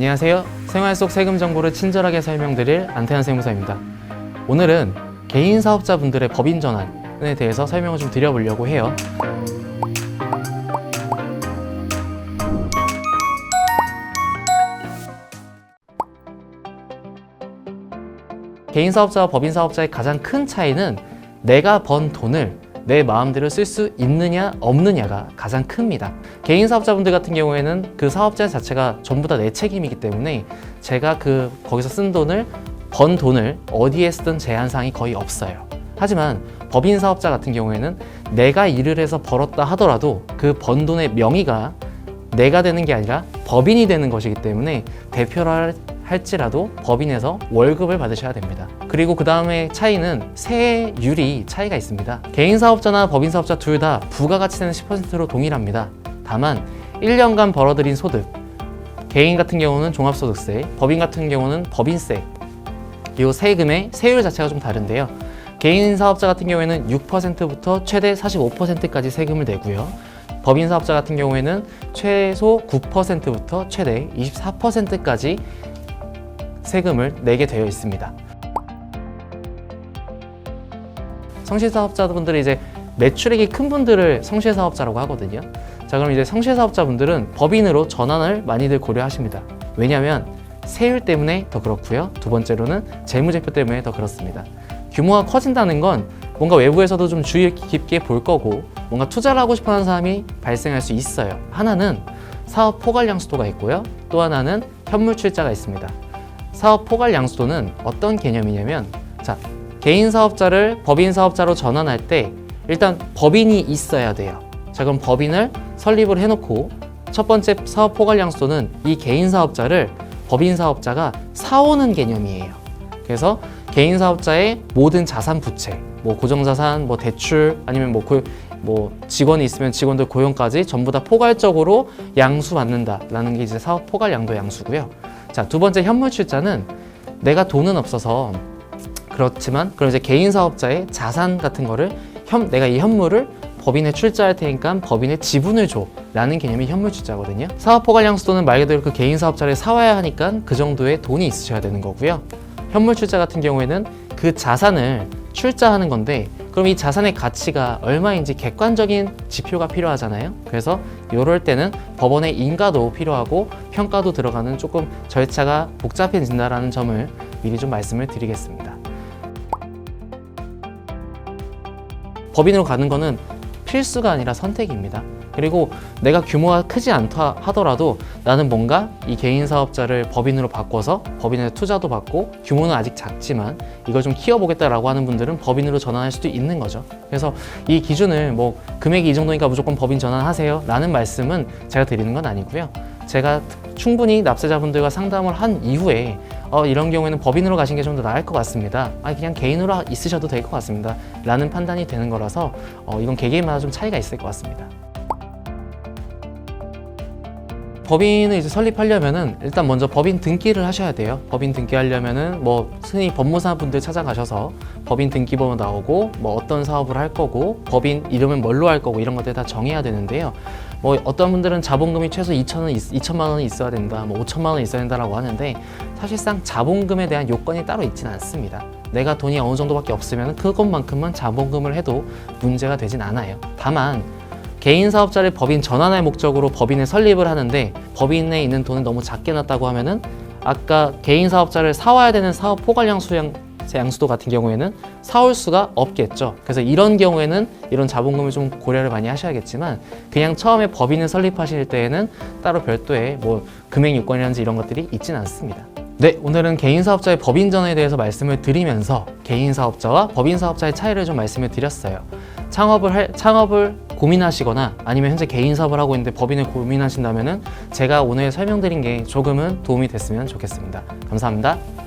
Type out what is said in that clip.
안녕하세요. 생활 속 세금 정보를 친절하게 설명드릴 안태현 세무사입니다. 오늘은 개인 사업자분들의 법인 전환에 대해서 설명을 좀 드려보려고 해요. 개인 사업자와 법인 사업자의 가장 큰 차이는 내가 번 돈을 내 마음대로 쓸 수 있느냐 없느냐가 가장 큽니다. 개인 사업자분들 같은 경우에는 그 사업자 자체가 전부 다 내 책임이기 때문에 제가 그 거기서 쓴 돈을 번 돈을 어디에 쓰든 제한 사항이 거의 없어요. 하지만 법인 사업자 같은 경우에는 내가 일을 해서 벌었다 하더라도 그 번 돈의 명의가 내가 되는 게 아니라 법인이 되는 것이기 때문에 대표를 할지라도 법인에서 월급을 받으셔야 됩니다. 그리고 그 다음에 차이는 세율이 차이가 있습니다. 개인 사업자나 법인 사업자 둘 다 부가가치세는 10%로 동일합니다. 다만 1년간 벌어들인 소득, 개인 같은 경우는 종합소득세, 법인 같은 경우는 법인세, 이 세금의 세율 자체가 좀 다른데요. 개인 사업자 같은 경우에는 6%부터 최대 45%까지 세금을 내고요. 법인 사업자 같은 경우에는 최소 9%부터 최대 24%까지 세금을 내게 되어 있습니다. 성실사업자분들이 이제 매출액이 큰 분들을 성실사업자라고 하거든요. 자, 그럼 이제 성실사업자분들은 법인으로 전환을 많이들 고려하십니다. 왜냐하면 세율 때문에 더 그렇고요. 두 번째로는 재무제표 때문에 더 그렇습니다. 규모가 커진다는 건 뭔가 외부에서도 좀 주의 깊게 볼 거고 뭔가 투자를 하고 싶어 하는 사람이 발생할 수 있어요. 하나는 사업 포괄 양수도가 있고요. 또 하나는 현물 출자가 있습니다. 사업 포괄 양수도는 어떤 개념이냐면 자, 개인 사업자를 법인 사업자로 전환할 때 일단 법인이 있어야 돼요. 자, 그럼 법인을 설립을 해 놓고 첫 번째 사업 포괄 양수도는 이 개인 사업자를 법인 사업자가 사오는 개념이에요. 그래서 개인 사업자의 모든 자산 부채, 뭐 고정자산, 뭐 대출 아니면 뭐, 고, 뭐 직원이 있으면 직원들 고용까지 전부 다 포괄적으로 양수 받는다라는 게 이제 사업 포괄 양도 양수고요. 자, 두 번째 현물 출자는 내가 돈은 없어서 그렇지만 그럼 이제 개인 사업자의 자산 같은 거를 현, 내가 이 현물을 법인에 출자할 테니까 법인에 지분을 줘라는 개념이 현물 출자거든요. 사업 포괄 양수도는 말 그대로 그 개인 사업자를 사와야 하니까 그 정도의 돈이 있으셔야 되는 거고요. 현물 출자 같은 경우에는 그 자산을 출자하는 건데 그럼 이 자산의 가치가 얼마인지 객관적인 지표가 필요하잖아요. 그래서 이럴 때는 법원의 인가도 필요하고 평가도 들어가는 조금 절차가 복잡해진다라는 점을 미리 좀 말씀을 드리겠습니다. 법인으로 가는 거는 필수가 아니라 선택입니다. 그리고 내가 규모가 크지 않다 하더라도 나는 뭔가 이 개인 사업자를 법인으로 바꿔서 법인에 투자도 받고 규모는 아직 작지만 이걸 좀 키워보겠다라고 하는 분들은 법인으로 전환할 수도 있는 거죠. 그래서 이 기준을 뭐 금액이 이 정도니까 무조건 법인 전환하세요 라는 말씀은 제가 드리는 건 아니고요. 제가 충분히 납세자분들과 상담을 한 이후에 어, 이런 경우에는 법인으로 가신 게 좀 더 나을 것 같습니다. 아니 그냥 개인으로 있으셔도 될 것 같습니다. 라는 판단이 되는 거라서 어, 이건 개개인마다 좀 차이가 있을 것 같습니다. 법인을 이제 설립하려면은 일단 먼저 법인 등기를 하셔야 돼요. 법인 등기하려면은 뭐 흔히 법무사 분들 찾아가셔서 법인 등기번호 나오고 뭐 어떤 사업을 할 거고 법인 이름은 뭘로 할 거고 이런 것들 다 정해야 되는데요. 뭐 어떤 분들은 자본금이 최소 2천 원, 2천만 원이 있어야 된다, 뭐 5천만 원 있어야 된다라고 하는데 사실상 자본금에 대한 요건이 따로 있지는 않습니다. 내가 돈이 어느 정도밖에 없으면 그것만큼만 자본금을 해도 문제가 되진 않아요. 다만 개인 사업자를 법인 전환할 목적으로 법인을 설립을 하는데 법인에 있는 돈을 너무 작게 놨다고 하면은 아까 개인 사업자를 사와야 되는 사업 포괄량 수량 양수도 같은 경우에는 사올 수가 없겠죠. 그래서 이런 경우에는 이런 자본금을 좀 고려를 많이 하셔야겠지만 그냥 처음에 법인을 설립하실 때에는 따로 별도의 뭐 금액 요건이라든지 이런 것들이 있지는 않습니다. 네, 오늘은 개인 사업자의 법인 전환에 대해서 말씀을 드리면서 개인 사업자와 법인 사업자의 차이를 좀 말씀을 드렸어요. 창업을 할, 창업을 고민하시거나 아니면 현재 개인 사업을 하고 있는데 법인을 고민하신다면은 제가 오늘 설명드린 게 조금은 도움이 됐으면 좋겠습니다. 감사합니다.